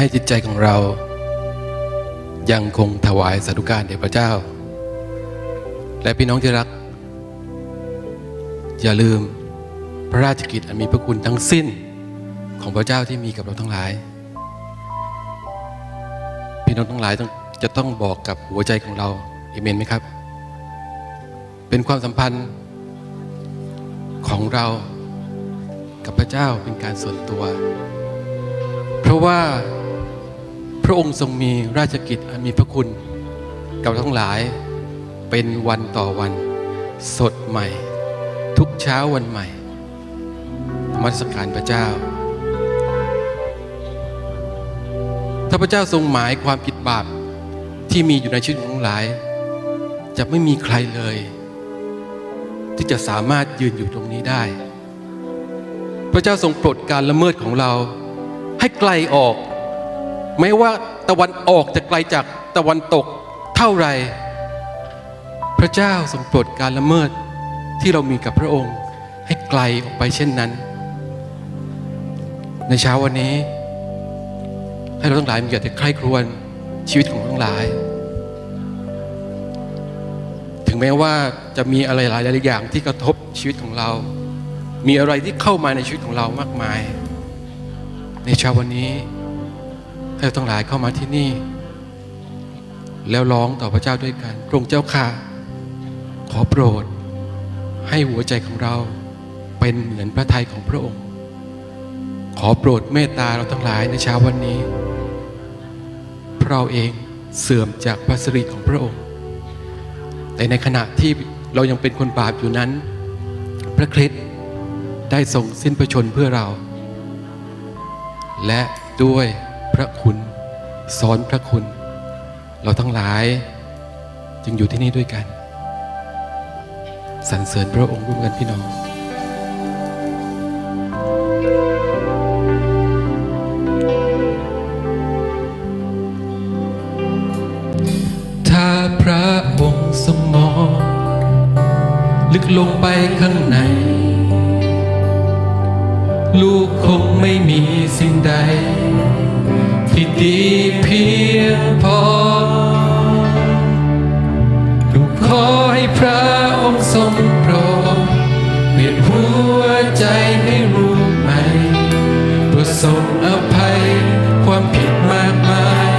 ให้จิตใจของเรา ยังคงถวายสาธุการแด่พระเจ้า และพี่น้องที่รัก อย่าลืมพระราชกิจอันมีพระคุณทั้งสิ้นของพระเจ้าที่มีกับเราทั้งหลาย พี่น้องทั้งหลายต้องจะต้องบอกกับหัวใจของเราเอเมนไหมครับ เป็นความสัมพันธ์ของเรากับพระเจ้าเป็นการส่วนตัว เพราะว่า ระองค์ทรงมีราชกิจอันมีพระคุณกับทั้งหลายเป็นวันต่อวัน สดใหม่ ทุกเช้าวันใหม่ มัสการพระเจ้า ถ้าพระเจ้าทรงหมายความผิดบาปที่มีอยู่ในชีวิตของทั้งหลาย จะไม่มีใครเลย ที่จะสามารถยืนอยู่ตรงนี้ได้ พระเจ้าทรงปลดการละเมิดของเราให้ไกลออก ไม่ว่าตะวันออกจะไกลจากตะวันตกเท่าไร พระเจ้าทรงโปลดการละเมิดที่เรามีกับพระองค์ให้ไกลออกไปเช่นนั้น ในเช้าวันนี้ ให้เราทั้งหลายมีแต่ใคร่ครวญชีวิตของทั้งหลาย ถึงแม้ว่าจะมีอะไรหลายๆอย่างที่กระทบชีวิตของเรา มีอะไรที่เข้ามาในชีวิตของเรามากมาย ในเช้าวันนี้ เราทั้งหลายเข้ามาที่นี่ แล้วร้องต่อพระเจ้าด้วยกันพระองค์เจ้าค่ะ ขอโปรด ให้หัวใจของเราเป็นเหมือนพระทัยของพระองค์ ขอโปรดเมตตาเราทั้งหลายในเช้าวันนี้เพราเราเองเสื่อมจากพระสิริของพระองค์ แต่ในขณะที่เรายังเป็นคนบาปอยู่นั้น พระคริสต์ได้ทรงสิ้นพระชนเพื่อเรา และด้วย ระคุณสอนพระคุณ เราทั้งหลายจึงอยู่ที่นี่ด้วยกันสรรเสริญพระองค์ร่วมกันพี่น้องถ้าพระองค์สมอง ลึกลงไปข้างใน ลูกคงไม่มีสิ่งใด ที่ดีเพียงพอลูกขอให้พระองค์ทรงโปรดเปลี่ยนหัวใจให้รู้ใหม่โปรดทรงอภัยความผิดมากมาย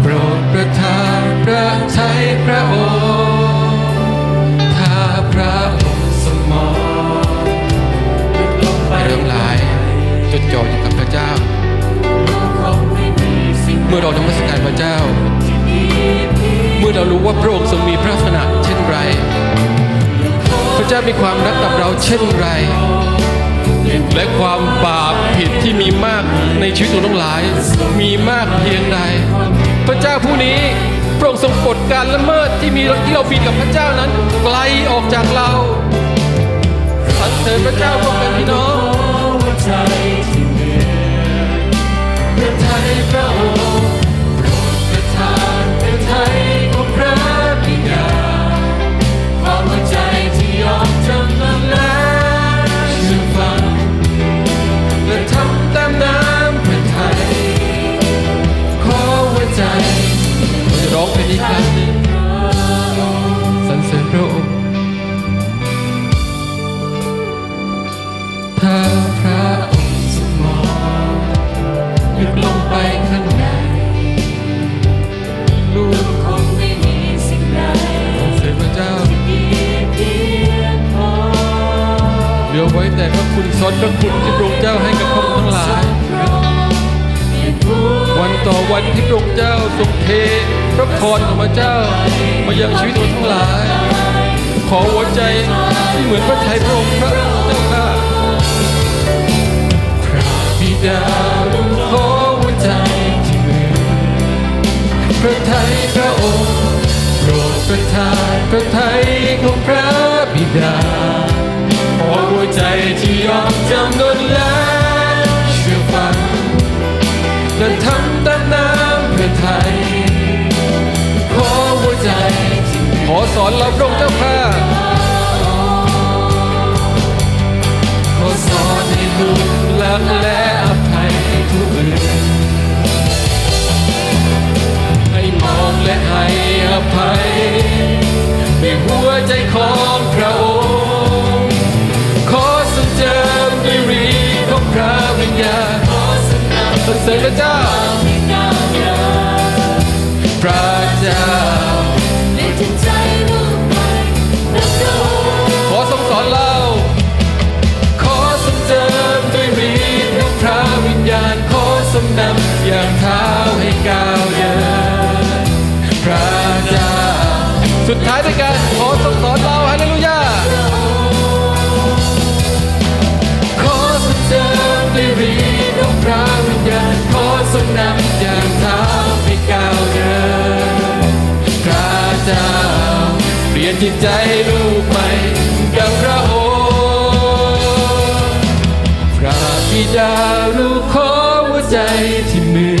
โปรดประทานพระทัยพระองค์ถ้าพระองค์สมองเริ่มหลายจดจ่ออยู่กับพระเจ้า มื่อเรานมัสการพระเจ้า เมื่อเรารู้ว่าพระองค์ทรงมีพระลักษณะเช่นไร พระเจ้ามีความรักกับเราเช่นไร และความบาปผิดที่มีมากในชีวิตของทั้งหลาย มีมากเพียงใด พระเจ้าผู้นี้พระองค์ทรงปลดการละเมิดที่มีที่เรามีกับพระเจ้านั้นไกลออกจากเราสรรเสริญพระเจ้าร่วมกันพี่น้องใจที่ ถ้าพระองค์สมองลึกลงไปข้างในลูกคงไม่มีสิ่งใดสรรเสริญพระเจ้าดีเพียงพอเหลือไว้แต่พระคุณซ้อนพระคุณที่พระองค์เจ้าให้กับพระองค์ทั้งหลายววันต่อวันที่พระองค์เจ้าทรงเทพระพรของพระเจ้า มายังชีวิตของทั้งหลาย ขอหัวใจที่เหมือนพระทัยพระองค์พระ ดาลูกขอหัวใจที่เหมือนพระไทยพระองค์โปรดประทานพระไทยของพระบิดาขอหัวใจที่ยอมจำนนและเชื่อฟังและทำตามน้ำพระไทยขอหัวใจที่ขอสอนเราพระองค์เจ้าข้า เสริญพระเจ้า พระเจ้าขอทรงสอนเรา ขอทรงเจิมด้วยฤทธิ์ของพระวิญญาณ ขอทรงนำอย่างเท้าให้ก้าวเดิน พระเจ้า สุดท้ายด้วยกัน จิตใจลูกใหม่ดังพระองค์พระบิดาลูกขอหัวใจที่มือ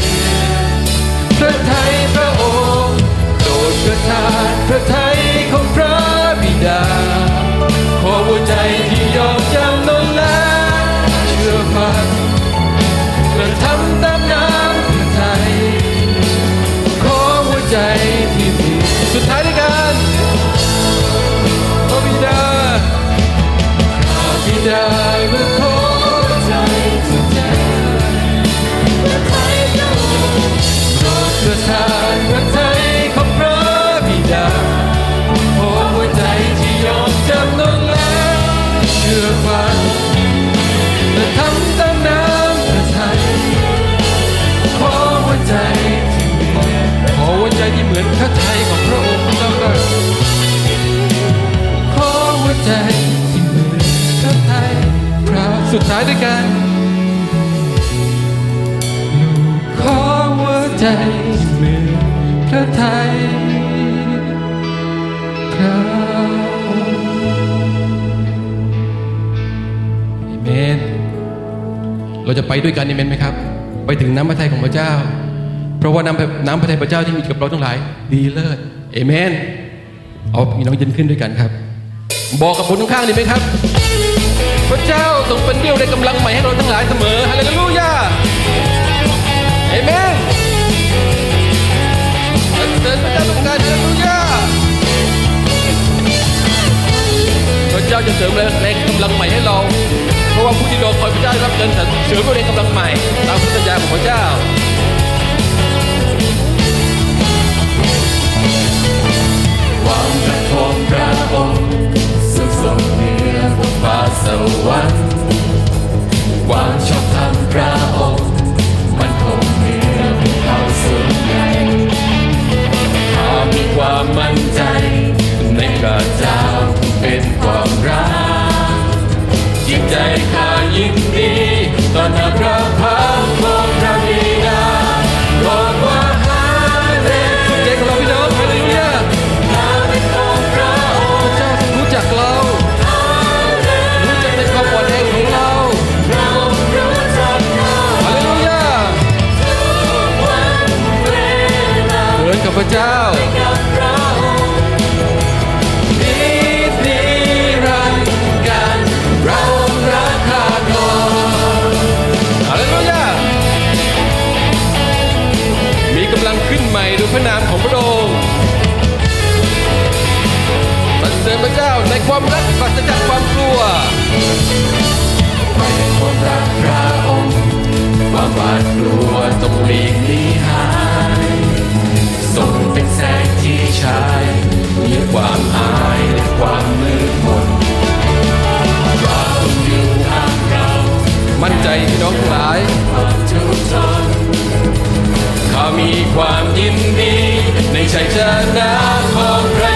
พระไทยพระองค์โปรดประทานพระไทยของพระบิดา ขอหัวใจที่ยอมจำนนและเชื่อฟังและทำตามน้ำพระไทยขอหัวใจ สุดท้ายด้วยกันลูกขอหัวใจเหมือนพระไทยพระองค์อเมน เราจะไปด้วยกันเอเมนไหมครับ ไปถึงน้ำพระทัยของพระเจ้า เพราะว่าน้ำน้ำพระทัยพระเจ้าที่มีกับเราทั้งหลาย ดีเลิศเอเมน เอาพี่น้องยืนขึ้นด้วยกันครับ บอกกับคนข้างๆดีไหมครับ เจ้าทรงเป็นเดี่ยวในกำลังใหม่ให้เราทั้งหลายเสมอฮาเลลูยาเอเมนเสริญพระเจ้าทุกการฮาเลลูยาพระเจ้าจะเสริมแรงกำลังใหม่ให้เรา เพราะว่าผู้ที่รอคอยพระเจ้าได้รับเงินเสริมแรงกำลังใหม่ตามพระสัญญาของพระเจ้าความรักของพระองค์ ความชอบธรรมพระองค์มันคงเหนือภูเขาสูงใหญ่หากมีความมั่นใจในพระเจ้าเป็นความรักจิตใจข้า ใหม่ด้วยพระนามของพระองค์สรรเสริญพระเจ้าในความรักปราศจากความกลัวไม่ความรักพระองค์ความหวาดกลัวต้องหลีก ความอายและความมืดมนพระองค์อยู่ข้างเรามั่นใจพี่น้องทั้งหลายทุกข์ทนข้ามีความยินดี ในชัยชนะของเรา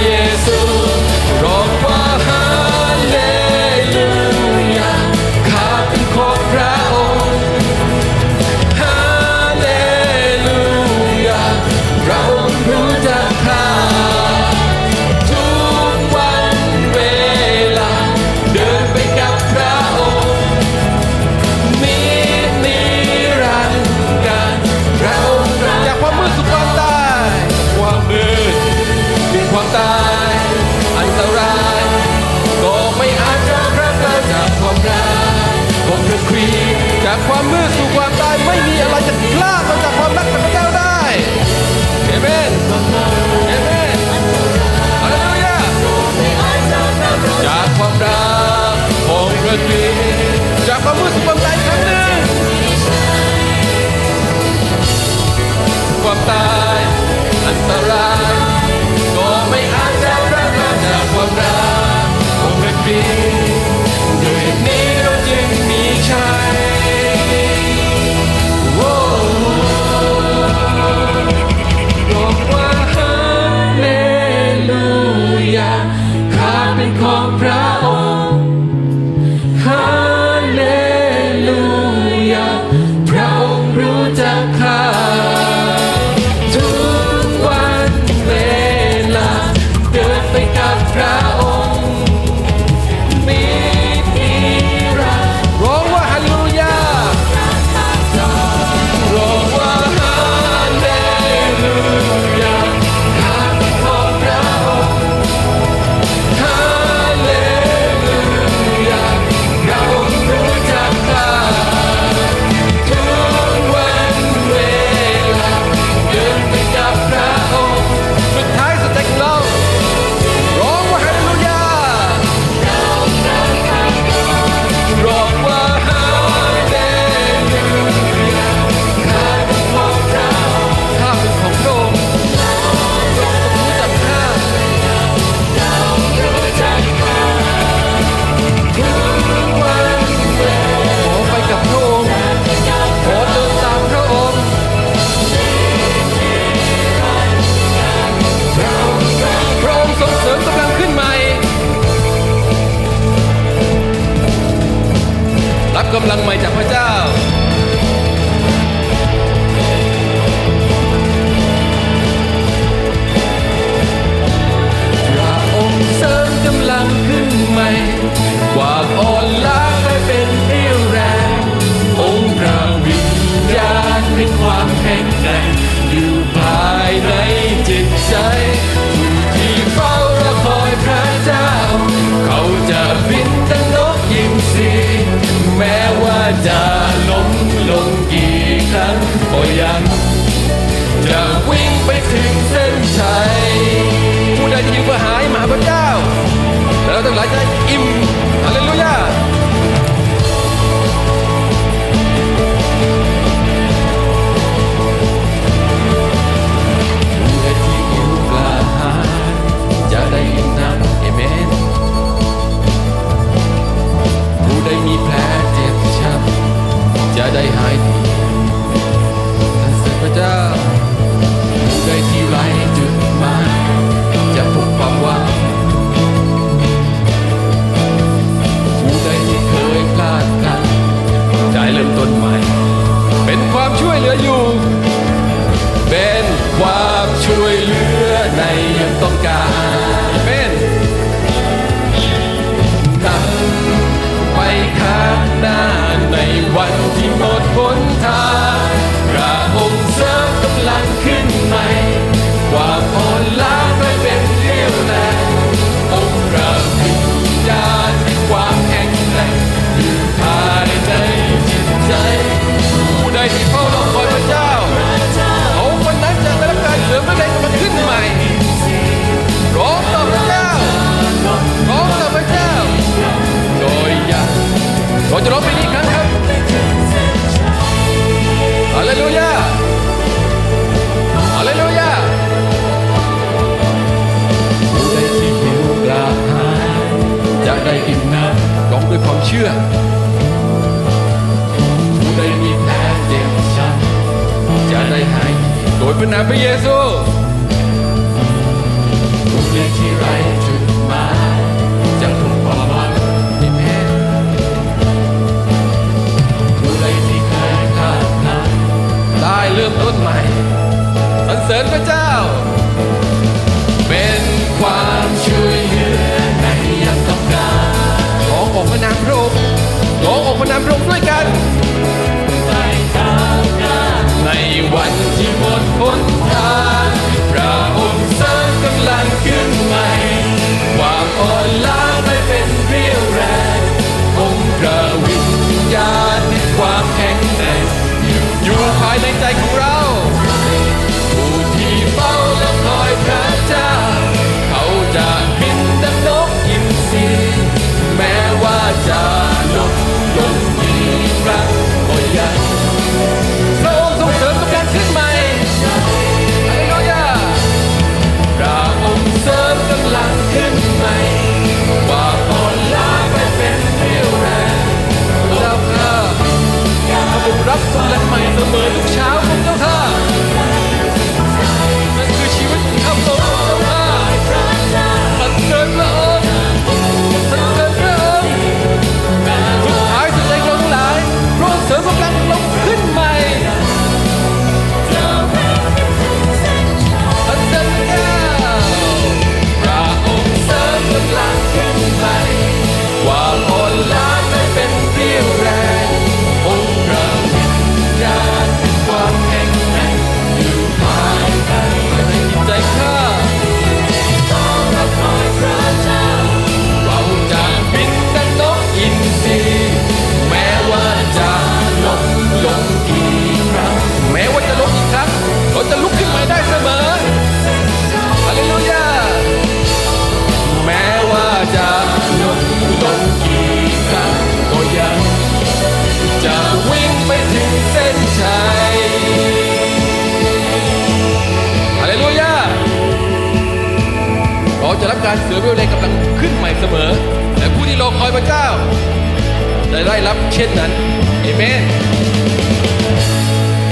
หลายจะอิ่มฮาเลลูยาผู้ใดที่หิวกระหายจะได้อิ่มน้ำเอเมนผู้ใดมีแผลเจ็บช้ำจะได้หาย ดีโดยพระนามพระเยซูผู้ใดที่ไร้จุดหมายจะพบความหวังในแพ้ผู้ใดที่เคยพลาดพลั้งได้เริ่มต้นใหม่สรรเสริญพระเจ้า เป็นความช่วยเหลือในยามต้องการร้องออกพระนามพระองค์ร้องออกพระนามพระองค์ด้วยกันไปข้างหน้าในวัน หมดหนทางพระองค์สร้างกำลังขึ้นใหม่ความอ่อนล้าไม่เป็นเรี่ยวแรงองค์พระวิญญาณในความแข็งแกร่งอยู่อยู่ภายในใจของเรา การเสือเวลในกำลังขึ้นใหม่เสมอและผู้ที่รอคอยพระเจ้าจะได้รับเช่นนั้นเอเมน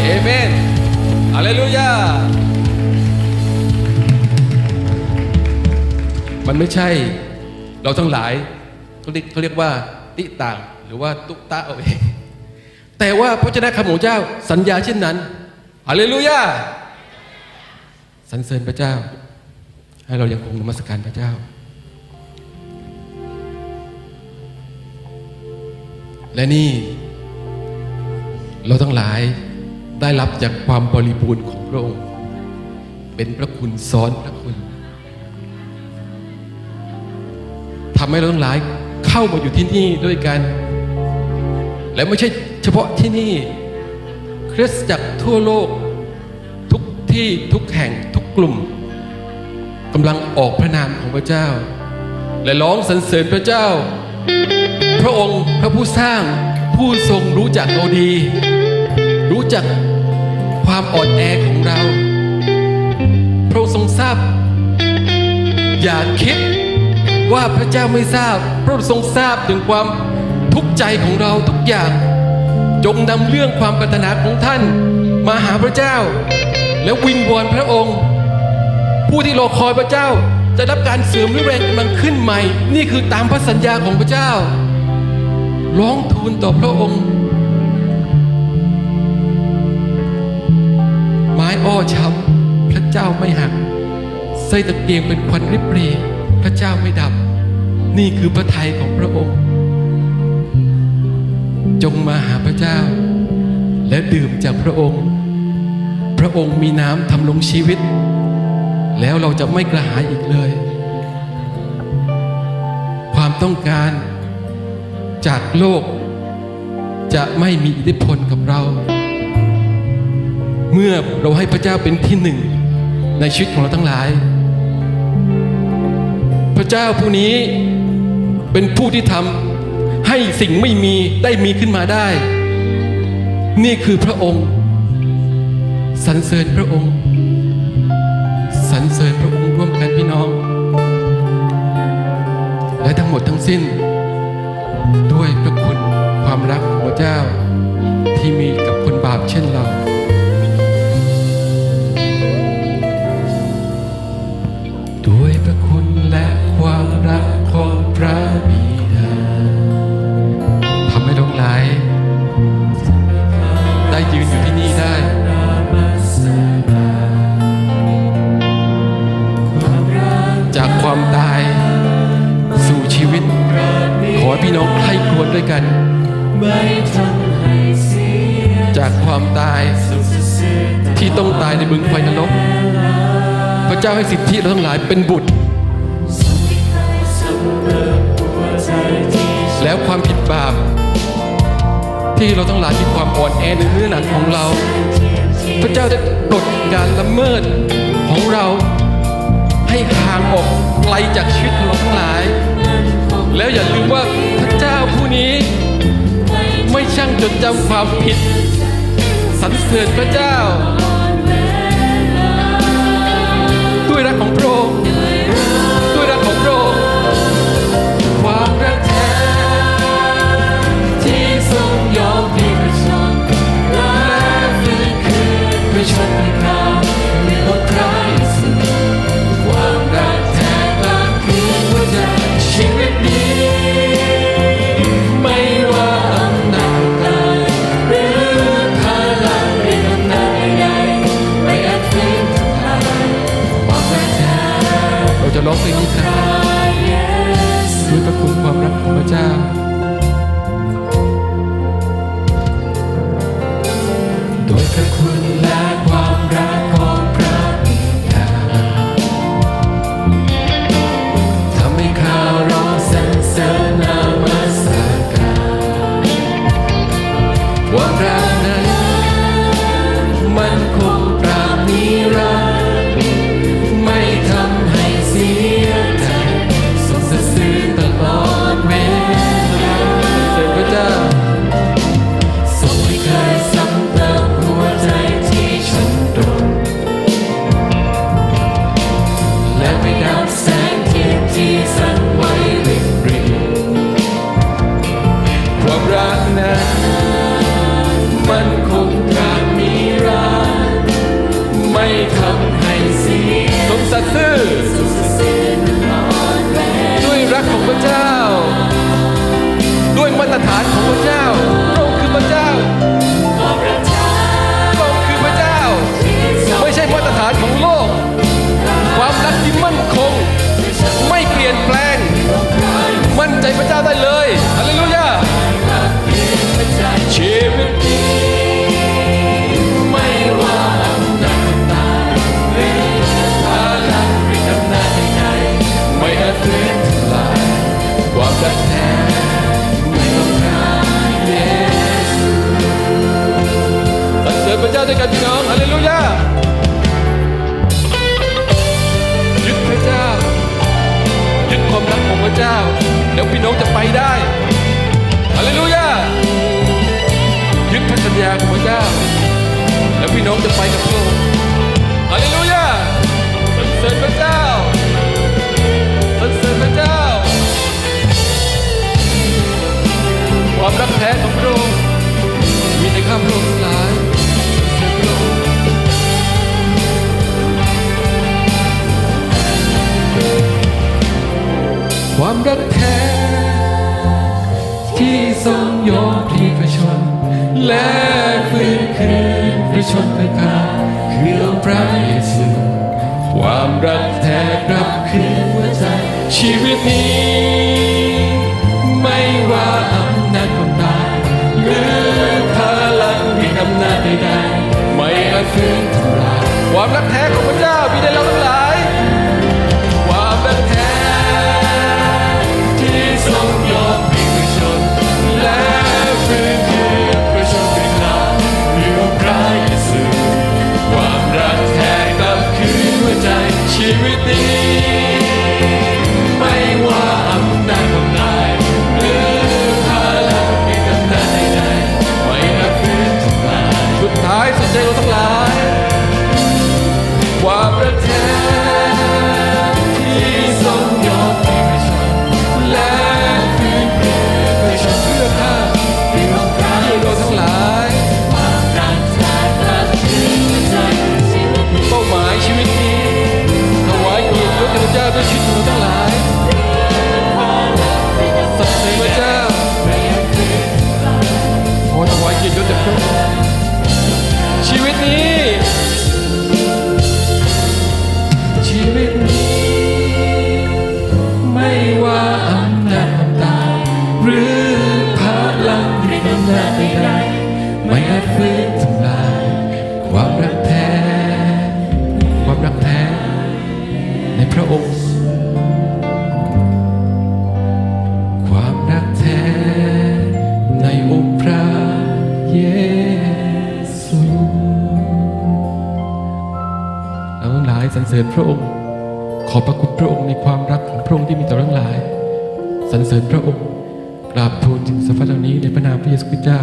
เอเมนฮาเลลูยามันไม่ใช่เราทั้งหลายเขาเรียกเขาเรียกว่าติต่างหรือว่าตุตะเอาเองแต่ว่าพระเจ้าคำของเจ้าสัญญาเช่นนั้นฮาเลลูยาสรรเสริญพระเจ้า ให้เรายังคงนมัสการพระเจ้า และนี่ เราทั้งหลายได้รับจากความบริบูรณ์ของพระองค์ เป็นพระคุณซ้อนพระคุณทำให้เราทั้งหลายเข้ามาอยู่ที่นี่ด้วยกัน และไม่ใช่เฉพาะที่นี่ คริสตจักรทั่วโลก ทุกที่ทุกแห่งทุกกลุ่ม กำลังออกพระนามของพระเจ้า และร้องสรรเสริญพระเจ้า พระองค์พระผู้สร้างผู้ทรงรู้จักเราดี รู้จักความอ่อนแอของเรา พระองค์ทรงทราบ อย่าคิดว่าพระเจ้าไม่ทราบ พระองค์ทรงทราบถึงความทุกข์ใจของเราทุกอย่าง จงนำเรื่องความปรารถนาของท่าน มาหาพระเจ้า แล้ววิงวอนพระองค์ ผู้ที่รอคอยพระเจ้า จะรับการเสริมด้วยแรงกำลังขึ้นใหม่ นี่คือตามพระสัญญาของพระเจ้า ร้องทูลต่อพระองค์ ไม้อ้อช้ำพระเจ้าไม่หักไส้ตะเกียงเป็นควันริบหรีพระเจ้าไม่ดับ นี่คือพระทัยของพระองค์ จงมาหาพระเจ้า และดื่มจากพระองค์ พระองค์มีน้ำทำลงชีวิต แล้วเราจะไม่กระหายอีกเลย ความต้องการจากโลกจะไม่มีอิทธิพลกับเรา เมื่อเราให้พระเจ้าเป็นที่หนึ่งในชีวิตของเราทั้งหลาย พระเจ้าผู้นี้เป็นผู้ที่ทำให้สิ่งไม่มีได้มีขึ้นมาได้ นี่คือพระองค์สรรเสริญพระองค์ หมดทั้งสิ้น ด้วยพระคุณความรักของพระเจ้า ให้พี่น้องใคร่ครวญด้วยกัน จากความตายที่ต้องตายในบึงไฟนรก พระเจ้าให้สิทธิเราทั้งหลายเป็นบุตร แล้วความผิดบาป ที่เราทั้งหลายมีความอ่อนแอในเนื้อหนังของเรา พระเจ้าได้ปลดการละเมิดของเราให้ห่างออกไกลจากชีวิตเราทั้งหลาย แล้วอย่าลืมว่าพระเจ้าผู้นี้ ไม่ช่างจดจำความผิดสรรเสริญพระเจ้า ด้วยรักของพระองค์ ด้วยกันพี่น้องฮาเลลูยายึดพระเจ้า ยึดความรักของพระเจ้า เดี๋ยวพี่น้องจะไปได้ฮาเลลูยายึดพระสัญญาของพระเจ้า แล้วพี่น้องจะไปกับพระองค์ฮาเลลูยาสรรเสริญพระเจ้าสรรเสริญพระเจ้า ความรักแท้ของพระองค์ ชีวิตนี้ ไม่ว่าอำนาจความตายหรือพลังมีอำนาจใดๆไม่อาจฟื้นทำลายความรักแท้ของ อบพระคุณพระองค์ในความรักของพระองค์ที่มีต่อราทั้งหลายสรรเสริญพระองค์กราบทูลถึงสรรพเหล่านี้ในพระนามพระเยซูคริสต์เจ้า